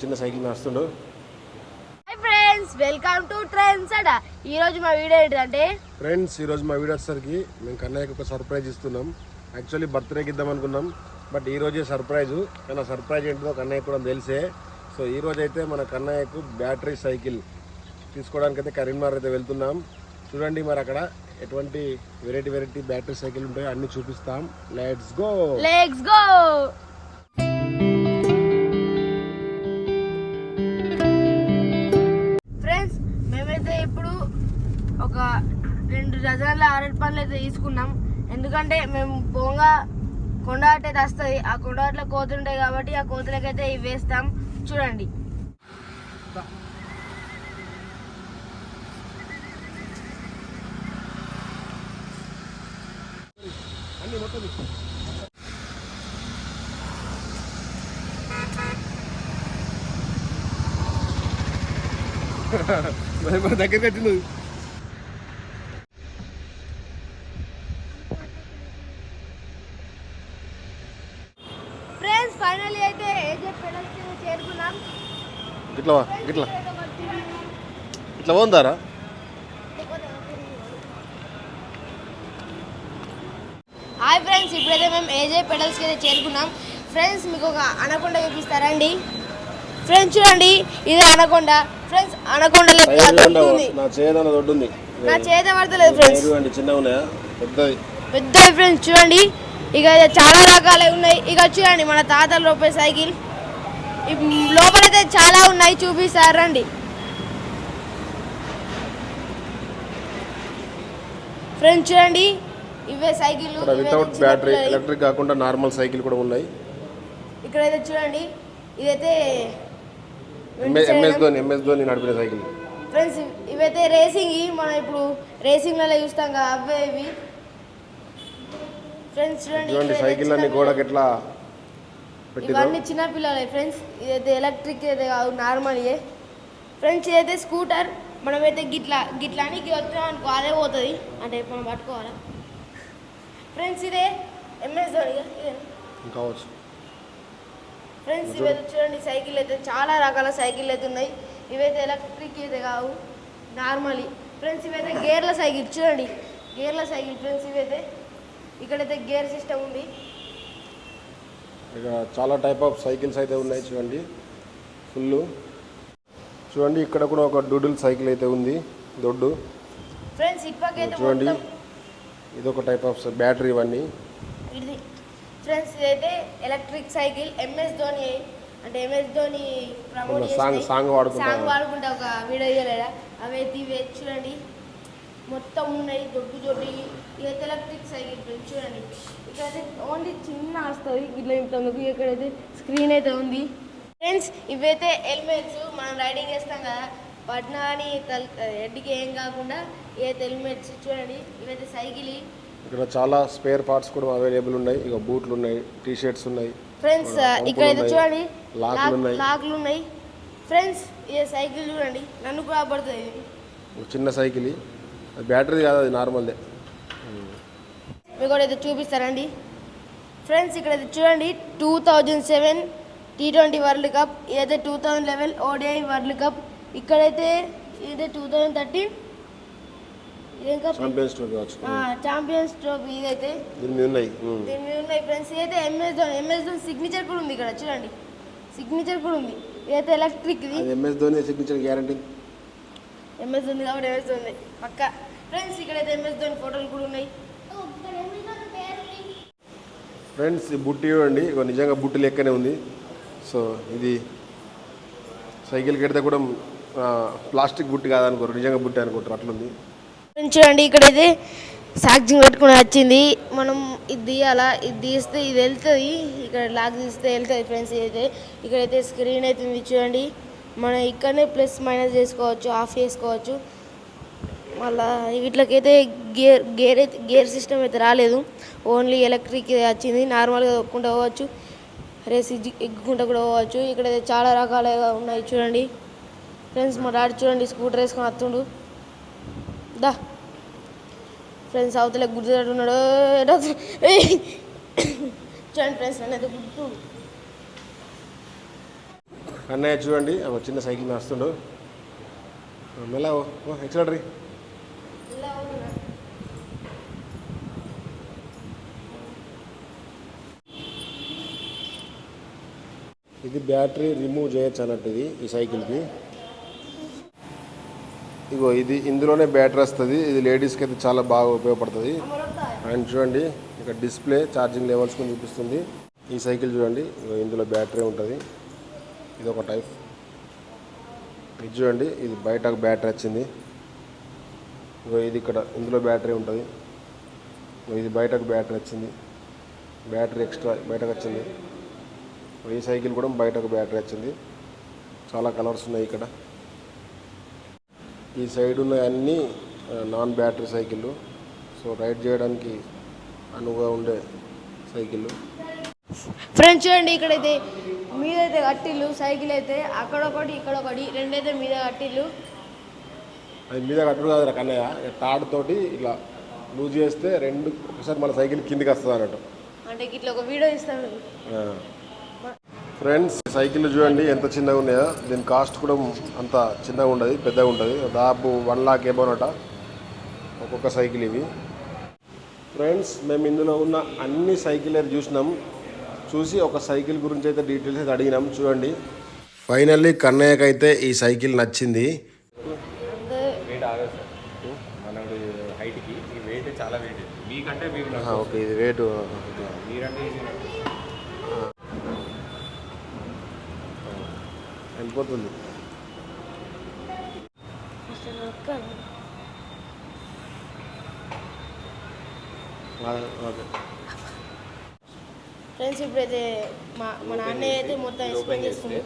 చిన్న cycle నడుస్తుండు hi friends welcome to trends అడ. ఈ రోజు మా వీడియో ఏంటంటే? ఫ్రెండ్స్ ఈరోజు మా వీడియో వచ్చేసరికి మేము కన్నయ్యకి ఒక సర్ప్రైజ్ ఇస్తున్నాం. యాక్చువల్లీ బర్త్డేకి ఇద్దాం అనుకున్నాం. బట్ ఈ రోజే సర్ప్రైజ్. కానీ ఆ సర్ప్రైజ్ ఏంటిదో కన్నయ్య కూడా తెలిసే. సో ఈ రోజు అయితే మన కన్నయ్యకు బ్యాటరీ సైకిల్ తీసుకోవడానికి అయితే కరీంనగర్ అయితే వెళ్తున్నాం. చూడండి మరి అక్కడ ఎటువంటి వెరైటీ వెరైటీ బ్యాటరీ సైకిల్ ఉంటాయో అన్ని చూపిస్తాం. Let's go let's go friends మేమైతే ఇప్పుడు ఒక రెండు డజన్ల అరటి పండ్లు అయితే తీసుకున్నాం. ఎందుకంటే మేము పోగా కొండాట అయితే వస్తుంది. ఆ కొండ కోతులు ఉంటాయి కాబట్టి ఆ కోతులకైతే ఇవి వేస్తాం. చూడండి అన్ని మొత్తం మరి మన ఫ్రెండ్స్ ఫైనల్లీ అయితే చేరుకున్నాం. వా, గిట్లా ఇట్లా పోందారా హాయ్ ఫ్రెండ్స్ ఇప్పుడైతే మేము ఏజే పెడల్స్కి అయితే చేరుకున్నాం. ఫ్రెండ్స్ మీకు ఒక అనకొండ చూపిస్తారా అండి? ఫ్రెండ్స్ చూడండి. ఇదే అనకొండ. ఫ్రెండ్స్ అనకొండ నా చేత పడతలేదు ఫ్రెండ్స్ అండి చిన్నగా ఉన్నాయా పెద్దది. పెద్ద ఫ్రెండ్స్ చూడండి. ఇక చాలా రకాలే ఉన్నాయి. ఇక చూడండి మన తాతల రూపాయి సైకిల్. లోపలైతే చాలా ఉన్నాయి చూపిస్తారు రండి ఫ్రెండ్స్ చూడండి. ఇవే సైకిల్ ఇక్కడ వితౌట్ బ్యాటరీ ఎలక్ట్రిక్ కాకుండా నార్మల్ సైకిల్ కూడా ఉన్నాయి. ఇక్కడైతే చూడండి ఇదైతే ఎంఎస్ ధోని ఎంఎస్ ధోని నడిపిన సైకిల్. ఫ్రెండ్స్ ఇవైతే రేసింగ్ మనం ఇప్పుడు రేసింగ్లలో చూస్తాం కదా అవే ఇవి. ఫ్రెండ్స్ చూడండి సైకిల్ అన్ని గోడకి ఎట్లా ఇవన్నీ చిన్న పిల్లలే ఫ్రెండ్స్ ఇదైతే ఎలక్ట్రిక్ అయితే కాదు నార్మల్ ఫ్రెండ్స్ ఇదైతే స్కూటర్ మనమైతే గిట్లా గిట్లా అని వచ్చినాం అనుకో అదే పోతుంది. అంటే మనం పట్టుకోవాలా? ఫ్రెండ్స్ ఇదే ఎంఎస్ ధోని కావచ్చు. ఫ్రెండ్స్ ఇవైతే చూడండి సైకిల్ అయితే చాలా రకాల సైకిల్ అయితే ఉన్నాయి. ఇవైతే ఎలక్ట్రిక్ అయితే కావు నార్మలీ. ఫ్రెండ్స్ ఇవైతే గేర్ల సైకిల్ చూడండి. గేర్ల సైకిల్ ఫ్రెండ్స్ ఇవైతే ఇక్కడైతే గేర్ సిస్టమ్ ఉంది. ఇక చాలా టైప్ ఆఫ్ సైకిల్స్ అయితే ఉన్నాయి చూడండి ఫుల్ చూడండి ఇక్కడ కూడా ఒక డూడుల్ సైకిల్ అయితే ఉంది దొడ్డు. ఫ్రెండ్స్ ఇప్పకైతే చూడండి. ఇది ఒక టైప్ ఆఫ్ బ్యాటరీ ఇవన్నీ. ఇది ఫ్రెండ్స్ ఇదైతే ఎలక్ట్రిక్ సైకిల్ ఎంఎస్ ధోని అంటే MS Dhoni promote song song వాడుకుంటా song వాడుకుంటా ఒక వీడియో చేయలేదా అవైతే ఇవే చూడండి. మొత్తం ఉన్నాయి దొడ్డు దొడ్డి. ఇదైతే ఎలక్ట్రిక్ సైకిల్ ఫ్రెండ్స్ చూడండి. ఇక్కడైతే ఓన్లీ చిన్న వస్తుంది ఇట్లా ఇంతకు ఇక్కడైతే స్క్రీన్ అయితే ఉంది. ఫ్రెండ్స్ ఇవైతే హెల్మెట్స్ మనం రైడింగ్ చేస్తాం కదా. పట్నా తల హెడ్కి ఏం కాకుండా ఇవైతే హెల్మెట్స్ చూడండి ఇవైతే సైకిల్. ఇక్కడ చాలా స్పేర్ పార్ట్స్ కూడా అవైలబుల్ ఉన్నాయి. ఇక బూట్లు ఉన్నాయి టీ షర్ట్స్ ఉన్నాయి ఫ్రెండ్స్ ఇక్కడైతే ఉన్నాయి, చూడండి లాక్లు లాక్- ఉన్నాయి. లాక్లు ఉన్నాయి. ఫ్రెండ్స్ ఈ సైకిల్ చూడండి నన్ను కూడా పడుతుంది. ఇది. ఒక చిన్న సైకిల్. బ్యాటరీ కాదు అది నార్మల్దే మీకు కూడా అయితే చూపిస్తారండి ఫ్రెండ్స్ ఇక్కడ అయితే చూడండి two thousand seven T twenty world cup ఇదైతే two thousand eleven ODI world cup ఇక్కడైతే ఇదైతే టూ థౌజండ్ థర్టీన్ ఇదేం cup champions trophy champions trophy ఇదైతే దీని మీద ఉన్నాయి. దీని మీద ఉన్నాయి ఫ్రెండ్స్. ఇదైతే MS Dhoni MS Dhoni signature కూడా ఉంది ఇక్కడ చూడండి. సిగ్నేచర్ కూడా ఉంది. ఇదైతే ఎలక్ట్రిక్ ఇది అది MS Dhoni signature guarantee MS ఉంది కాబట్టి ఎంఎస్ ఉంది పక్క. ఫ్రెండ్స్ ఇక్కడైతే ఎంఎస్ ధోని ఫోటోలు కూడా ఉన్నాయి. ఫ్రెండ్స్ ఈ బుట్టి చూడండి. నిజంగా బుట్టి లెక్కనే ఉంది. సో ఇది సైకిల్ కడితే కూడా ఆ, ప్లాస్టిక్ బుట్టి కాదనుకోరు. నిజంగా బుట్టి అనుకుంటారు. అట్లుంది. చూడండి ఇక్కడైతే సాక్సింగ్ పెట్టుకుని వచ్చింది. మనం ఇది తీయాలా? ఇది తీస్తే ఇది వెళ్తుంది. ఇక్కడ లాక్ తీస్తే వెళ్తుంది ఫ్రెండ్స్ ఇదైతే. ఇక్కడైతే స్క్రీన్ అయితే ఉంది చూడండి. మనం ఇక్కడనే ప్లస్ మైనస్ చేసుకోవచ్చు ఆఫ్ చేసుకోవచ్చు. మళ్ళా వీటికైతే గేర్ గేర్ అయితే గేర్ సిస్టమ్ అయితే రాలేదు. ఓన్లీ ఎలక్ట్రిక్ వచ్చింది. నార్మల్గా తొక్కుంటూ పోవచ్చు. రేస్ ఎగ్గుకుంటా ఎగ్గుకుంటూ కూడా పోవచ్చు. ఇక్కడైతే చాలా రకాలుగా ఉన్నాయి చూడండి. ఫ్రెండ్స్ మా డాడీ చూడండి స్కూటర్ వేసుకొని వస్తుండు. దా. ఫ్రెండ్స్ అవతల గుర్తురాడు ఉన్నాడు చూడండి ఫ్రెండ్స్ నన్ను గుర్తు. అన్నయ్య చూడండి. ఒక చిన్న సైకిల్ వస్తుండు మెల్ల ఎక్సలరీ ఇది బ్యాటరీ రిమూవ్ చేయొచ్చు అన్నట్టు ఇది ఈ సైకిల్కి. ఇగో ఇది ఇందులోనే బ్యాటరీ వస్తుంది. ఇది లేడీస్కి అయితే చాలా బాగా ఉపయోగపడుతుంది. అండ్ చూడండి ఇక్కడ డిస్ప్లే ఛార్జింగ్ లెవెల్స్ కూడా చూపిస్తుంది. ఈ సైకిల్ చూడండి ఇగో ఇందులో బ్యాటరీ ఉంటుంది. ఇది ఒక టైప్. ఇది చూడండి ఇది బయటకు బ్యాటరీ వచ్చింది. ఇగో ఇది ఇక్కడ ఇందులో బ్యాటరీ ఉంటుంది. ఇది బయటకు బ్యాటరీ వచ్చింది. బ్యాటరీ ఎక్స్ట్రా బయటకు వచ్చింది. ఈ సైకిల్ కూడా బయటకు బ్యాటరీ వచ్చింది. చాలా కలర్స్ ఉన్నాయి ఇక్కడ. ఈ సైడ్ ఉన్న అన్ని నాన్ బ్యాటరీ సైకిళ్ళు. సో రైడ్ చేయడానికి అనువుగా ఉండే సైకిళ్ళు. ఫ్రెండ్స్ చూడండి ఇక్కడైతే మీదైతే కట్టిల్లు సైకిల్ అయితే అక్కడ ఒకటి ఇక్కడ ఒకటి రెండైతే మీద కట్టిల్లు. అది మీద కట్టుడు కాదు కన్నయ్య తాడుతోటి ఇలా లూజ్ చేస్తే రెండు ఒకసారి మన సైకిల్ కిందికి వస్తుంది అన్నట్టు అంటే ఇట్లా ఒక వీడియో ఇస్తాను ఫ్రెండ్స్ సైకిల్ చూడండి ఎంత చిన్నగా ఉన్నాయో. దీని కాస్ట్ కూడా అంత చిన్నగా ఉండదు పెద్దగా ఉంటుంది దాదాపు వన్ లాక్ ఏమోనట ఒక్కొక్క సైకిల్ ఇవి. ఫ్రెండ్స్ మేము ఇందులో ఉన్న అన్ని సైకిల్ అయితే చూసినాం. చూసి ఒక సైకిల్ గురించి అయితే డీటెయిల్స్ అయితే అడిగినాం. చూడండి. ఫైనల్లీ కన్నయ్యకి అయితే ఈ సైకిల్ నచ్చింది. అంతే వెయిట్ ఆగదు సార్ మనడు హైట్కి ఈ వెయిట్ చాలా వెయిట్ మీకంటే మీరు ఆహా, ఓకే ఇది రేటు మీరంటే ఈజీ నడుస్తుంది. వెళ్ళిపోతుంది. ఫ్రెండ్స్ ఇప్పుడైతే మా మా నాన్న అయితే మొత్తం ఎక్స్ప్లెయిన్ చేస్తుంది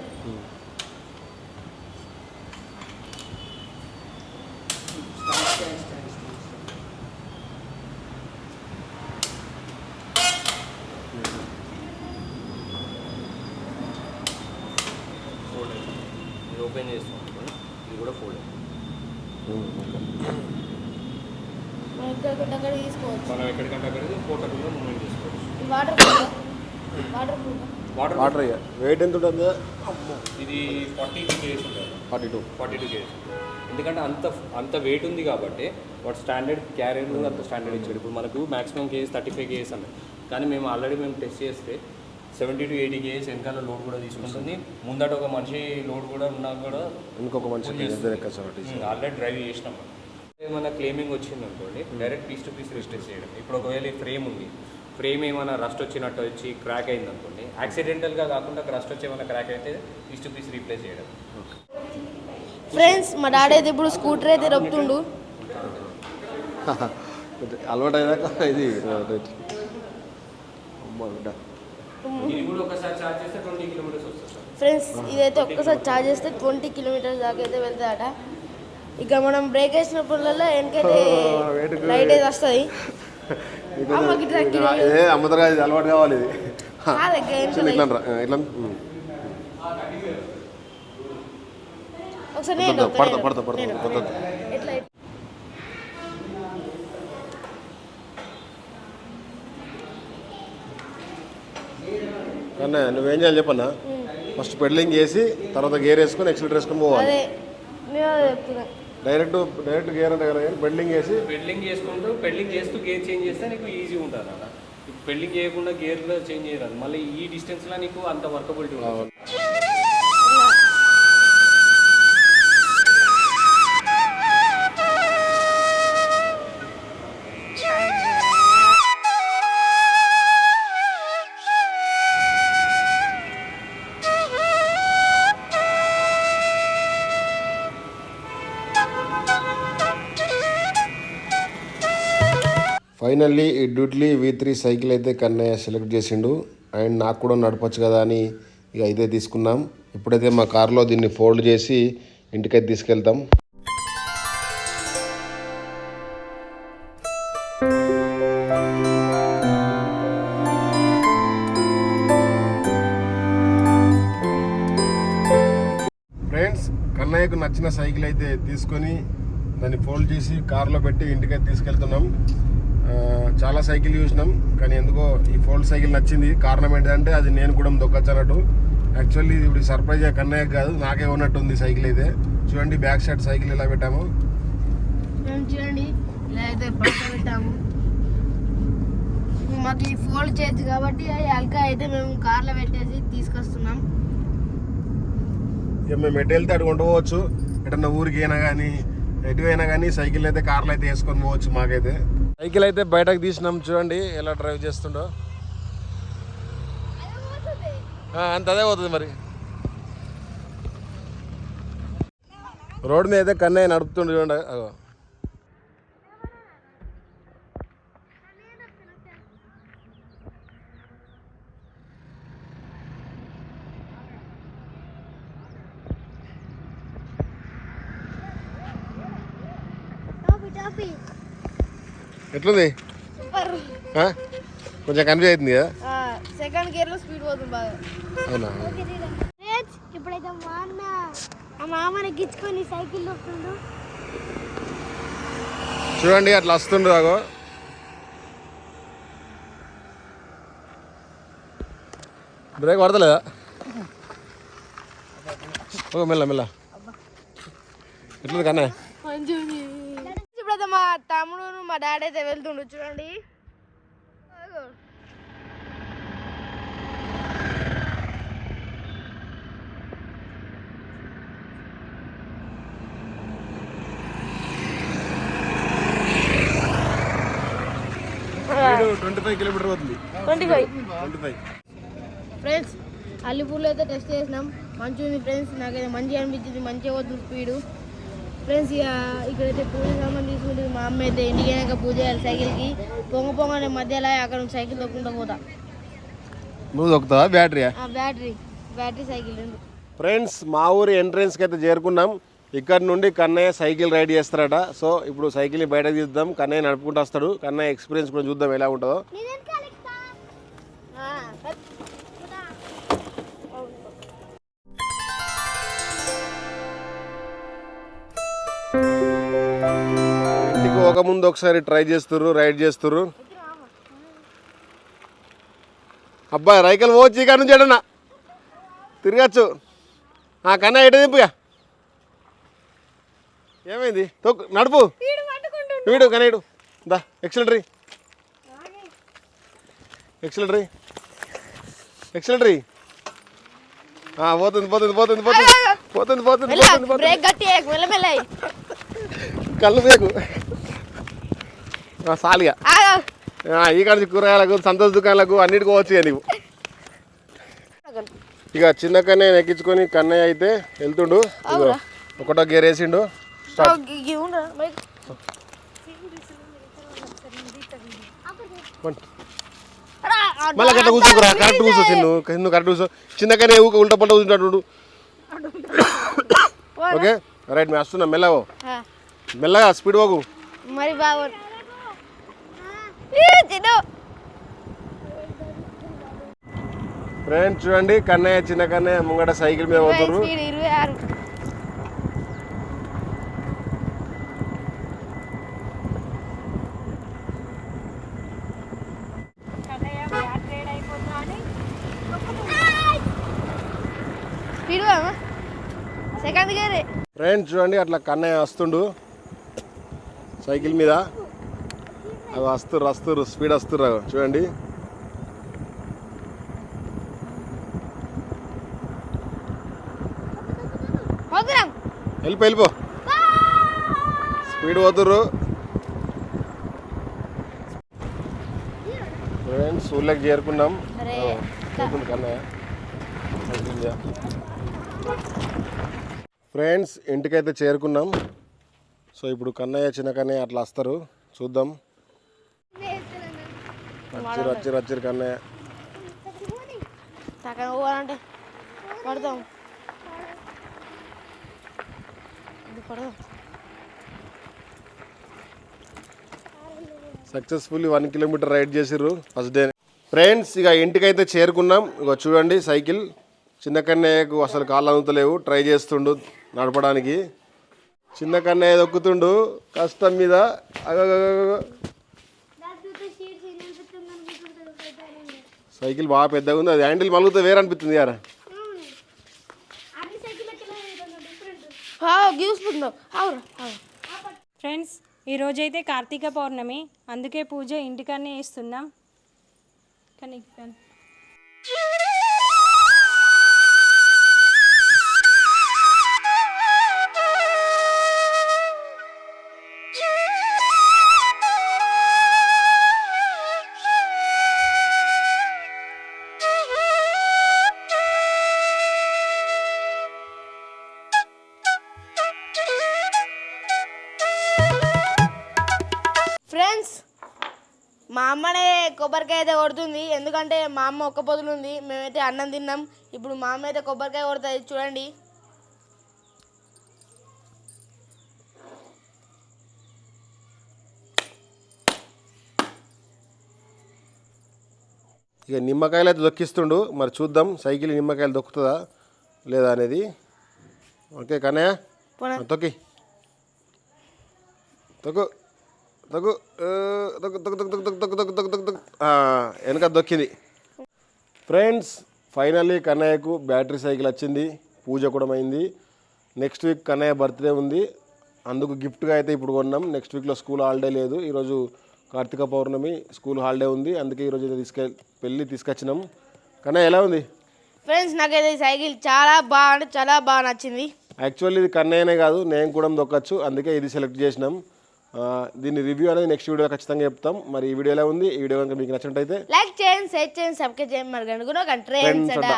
ఇది ఓపెన్ చేస్తాం అనుకోండి. ఇది కూడా ఫోల్డ్ అవుతుంది. మనం ఇక్కడ అక్కడ తీసుకోవచ్చు. మనం ఎక్కడికంటే చేసుకోవచ్చు ఇది water proof water proof water water ఇక వెయిట్ ఎంత ఉంటుంది? ఇది ఫార్టీ టూ కేజీస్ ఉంటుంది. Forty two forty two kgs ఎందుకంటే అంత అంత వెయిట్ ఉంది కాబట్టి వాడు స్టాండర్డ్ క్యారియర్ అంత స్టాండర్డ్ ఇచ్చాడు. ఇప్పుడు మనకు maximum kgs thirty five kgs అన్నాయి కానీ మేము ఆల్రెడీ మేము టెస్ట్ చేస్తే సెవెంటీ టు ఎయిటీ కేజీస్ వెనకాల లోడ్ కూడా తీసుకుంటుంది. ముందట ఒక మనిషి లోడ్ కూడా ఉన్నా కూడా ఇంకొక సార్ ఆల్రెడీ డ్రైవ్ చేసినాం ఏమైనా క్లెయిమింగ్ వచ్చింది అనుకోండి direct piece to piece register చేయడం. ఇప్పుడు ఒకవేళ ఈ ఫ్రేమ్ ఉంది ఫ్రేమ్ ఏమైనా రస్ట్ వచ్చినట్టు వచ్చి క్రాక్ అయింది అనుకోండి యాక్సిడెంటల్గా కాకుండా రస్ట్ వచ్చి ఏమైనా క్రాక్ అయితే పీస్ టు పీస్ రీప్లేస్ చేయడం. ఫ్రెండ్స్ మా డాడీ అయితే ఇప్పుడు స్కూటర్ అయితే రొప్పుతుండు అలవాటు అయినాక ఇది. అమ్మా ఫ్రెండ్స్ ఇదైతే ఒక్కసారి ఛార్జ్ చేస్తే ట్వంటీ కిలోమీటర్స్ దాకా అయితే వెళ్తాడట ఇక మనం బ్రేక్ వేసినప్పుడల్లా వెనకైతే లైట్ అయితే వస్తుంది. అమ్మతరా ఇది అలవాటు కావాలి ఇది. ఇట్లా ఇట్లా. ఒకసారి నేను పడతా, పడతా, పడతా, నేను నొక్కు, పడతా. నేను నొక్కు. ఎట్లా ఎట్లా? అన్న నువ్వేం చేయాలి చెప్పన్నా? ఫస్ట్ పెడ్లింగ్ చేసి తర్వాత గేర్ వేసుకొని ఎక్సిలేటర్ వేసుకొని పోవాలి. డైరెక్ట్ డైరెక్ట్ గేర్ అంటే కదా పెడ్లింగ్ చేసి. పెడ్లింగ్ చేసుకుంటూ పెడ్లింగ్ చేస్తూ గేర్ చేంజ్ చేస్తే నీకు ఈజీ ఉంటుంది అన్న. పెళ్ళింగ్ చేయకుండా గేర్లో చేంజ్ చేయరాదు. మళ్ళీ ఈ డిస్టెన్స్లో నీకు అంత వర్కబిలిటీ ఉంటుంది ఫైనల్లీ ఈ డ్యూట్లీ వి త్రీ సైకిల్ అయితే కన్నయ్య సెలెక్ట్ చేసిండు. అండ్ నాకు కూడా నడపచ్చు కదా అని ఇక ఇదే తీసుకున్నాం. ఇప్పుడైతే మా కార్లో దీన్ని ఫోల్డ్ చేసి ఇంటికైతే తీసుకెళ్తాం. ఫ్రెండ్స్ కన్నయ్యకు నచ్చిన సైకిల్ అయితే తీసుకొని దాన్ని ఫోల్డ్ చేసి కార్లో పెట్టి ఇంటికైతే తీసుకెళ్తున్నాం. చాలా సైకిల్ చూసినాం కానీ ఎందుకో ఈ ఫోల్డ్ సైకిల్ నచ్చింది. కారణం ఏంటంటే అది నేను కూడా దొక్కచ్చు అన్నట్టు యాక్చువల్లీ ఇప్పుడు సర్ప్రైజ్ కన్నయ్య కాదు నాకే ఉన్నట్టు ఉంది సైకిల్ అయితే. చూడండి బ్యాక్ సైడ్ సైకిల్ పెట్టాము. చూడండి ఇలా అయితే పెట్టాము. మాకు ఈ ఫోల్డ్ చేయొచ్చు కాబట్టి అల్కా అయితే మేము కార్లో పెట్టేసి తీసుకొస్తున్నాం. ఇక మేము ఎటు వెళ్తే అటు కొంటూ పోవచ్చు. ఎటన్నా ఊరికి అయినా కానీ ఎటు అయినా కానీ సైకిల్ అయితే కార్లో అయితే వేసుకొని పోవచ్చు మాకైతే. సైకిల్ అయితే బయటకు తీసినాం చూడండి ఎలా డ్రైవ్ చేస్తుండో. అంత అదే పోతుంది మరి. రోడ్ మీద అయితే కన్నయ్య నడుపుతుండే చూడండి అగో ఎట్లుంది? కొంచెం కన్ఫ్యూజ్ అవుతుంది కదా? సెకండ్ గేర్లో స్పీడ్ పోతుంది బాగా. అవునా? ఇప్పుడైతే మా అన్న ఆ మామని గిచ్చుకొని సైకిల్ తొక్కుతుండు చూడండి అట్లా వస్తుండ్రు అగో బ్రేక్ పడతలేదా? ఓ మెల్ల మెల్ల. ఎట్లుంది కన్నా మా తమ్ముడు మా డాడీ అయితే వెళ్తుండు చూడండి. అగో. ట్వంటీ ఫైవ్ కిలోమీటర్ అవుతుంది twenty five twenty five friends అల్లిపూర్లో అయితే టెస్ట్ చేసినాం. మంచిగా ఉంది ఫ్రెండ్స్ నాకైతే మంచిగా అనిపించింది. మంచిగా పోతుంది స్పీడు ఫ్రెండ్స్ ఇక ఇక్కడైతే పూజ సామాన్ తీసుకుంటుంది మా అమ్మ అయితే ఇంటికి అయినాక పూజ చేయాలి సైకిల్కి. పొంగ పొంగనే మధ్యలో అక్కడ నుంచి సైకిల్ తొక్కుంటూ పోతా. నువ్వు దొక్కుతావా బ్యాటరీయా ఆ? బ్యాటరీ. బ్యాటరీ సైకిల్ రెండు. ఫ్రెండ్స్ మా ఊరి ఎంట్రన్స్కి అయితే చేరుకున్నాం. ఇక్కడ నుండి కన్నయ్య సైకిల్ రైడ్ చేస్తారట. సో ఇప్పుడు సైకిల్ని బయటకు తీద్దాం. కన్నయ్య నడుపుకుంటూ వస్తాడు. కన్నయ్య ఎక్స్పీరియన్స్ కూడా చూద్దాం ఎలా ఉంటుందో. రాకముందు ఒకసారి ట్రై చేస్తారు రైడ్ చేస్తుర్రు. అబ్బాయి రైకల్ పోవచ్చు ఇక్కడ నుంచి ఎడన్నా తిరగచ్చు. ఆ కన్నా ఎటు దింపు ఏమైంది? తొక్కు నడుపు. వీడు కనేడు దా ఎక్సలెటరీ ఎక్సలెటరీ ఎక్సలెటరీ పోతుంది పోతుంది పోతుంది పోతుంది. పోతుంది పోతుంది పోతుంది కళ్ళు బేకు సాలిగా. ఈ కాడ కూరగాయలకు సంతోష దుకాణాలకు అన్నిటికీ పోవచ్చు ఇక నీవు ఇక చిన్న కన్నయ్య ఎక్కించుకొని కన్నయ్య అయితే వెళ్తుండు. ఒకటో గేర్ వేసిండు. మళ్ళీ కరెక్ట్ కూర్చోకురా కరెక్ట్ కూర్చో చిన్ను. చిన్ను కరెక్ట్ కూర్చో? చిన్న కన్నయ్య ఊక ఉల్టా పల్ట కూర్చుంటాడు ఓకే? రైట్ మేము వస్తున్నాం. మెల్లగో మెల్లగా స్పీడ్ పోకు. మరి బాగా చిన్న ఫ్రెండ్స్ చూడండి కన్నయ్య చిన్న కన్నయ్య ముంగట సైకిల్ మీద గేరే. ఫ్రెండ్స్ చూడండి అట్లా కన్నయ్య వస్తుండు సైకిల్ మీద. అవి వస్తుర్రు వస్తుర్రు స్పీడ్ వస్తుర్రు అగో చూడండి. వెళ్ళిపో వెళ్ళిపో. స్పీడ్ పోతుర్రు. ఫ్రెండ్స్ ఊళ్ళకి చేరుకున్నాం. కన్నయ్య. ఫ్రెండ్స్ ఇంటికైతే చేరుకున్నాం. సో ఇప్పుడు కన్నయ్య చిన్న కన్నయ్య అట్లా వస్తారు. చూద్దాం. వచ్చిరు వచ్చిరు వచ్చిరు కన్నయ్య పోవాలంటే పడదాం. పడదాం. సక్సెస్ఫుల్లీ వన్ కిలోమీటర్ రైడ్ చేసిర్రు ఫస్ట్ డే ఫ్రెండ్స్ ఇక ఇంటికైతే చేరుకున్నాం. ఇక చూడండి సైకిల్. చిన్న కన్నయ్యకు అసలు కాళ్ళు అందుతలేవు. ట్రై చేస్తుండు నడపడానికి. చిన్న కన్నయ్య దొక్కుతుండు. కష్టం మీద. సైకిల్ బాగా పెద్దగా ఉంది అది హ్యాండిల్ మలుగుతా వేరే అనిపిస్తుంది అవు ఫ్రెండ్స్ ఈరోజైతే కార్తీక పౌర్ణమి అందుకే పూజ ఇంటికనే ఇస్తున్నాం కానీ కొబ్బరికాయ అయితే కొడుతుంది. ఎందుకంటే మా అమ్మ ఒక్క పొద్దులు ఉంది. మేమైతే అన్నం తిన్నాం. ఇప్పుడు మా అమ్మ అయితే కొబ్బరికాయ కొడుతుంది. చూడండి. ఇక నిమ్మకాయలు అయితే దొక్కిస్తుండు. మరి చూద్దాం. సైకిల్ నిమ్మకాయలు దొక్కుతుందా? లేదా అనేది. ఓకే కన్నయ్య. తొక్కి. తొక్కు. ఆ, వెనక దొక్కింది. ఫ్రెండ్స్ ఫైనల్లీ కన్నయ్యకు బ్యాటరీ సైకిల్ వచ్చింది. పూజ కూడా అయింది. నెక్స్ట్ వీక్ కన్నయ్య బర్త్డే ఉంది. అందుకు గిఫ్ట్గా అయితే ఇప్పుడు కొన్నాం. నెక్స్ట్ వీక్లో స్కూల్ హాలిడే లేదు. ఈరోజు కార్తీక పౌర్ణమి స్కూల్ హాలిడే ఉంది. అందుకే ఈరోజు ఇది తీసుకె పెళ్ళి తీసుకొచ్చినాం. కన్నయ్య ఎలా ఉంది? ఫ్రెండ్స్ నాకైతే ఈ సైకిల్ చాలా బాగా చాలా బాగా నచ్చింది. యాక్చువల్లీ ఇది కన్నయ్యనే కాదు నేను కూడా దొక్కచ్చు. అందుకే ఇది సెలెక్ట్ చేసినాం. దీని రివ్యూ అనేది నెక్స్ట్ వీడియో ఖచ్చితంగా చెప్తాం. మరి ఈ వీడియో ఎలా ఉంది? ఈ వీడియో కనుక మీకు నచ్చినట్టయితే లైక్ చేయండి షేర్ చేయండి సబ్స్క్రైబ్ చేయండి. మరి కనుక Friends అట.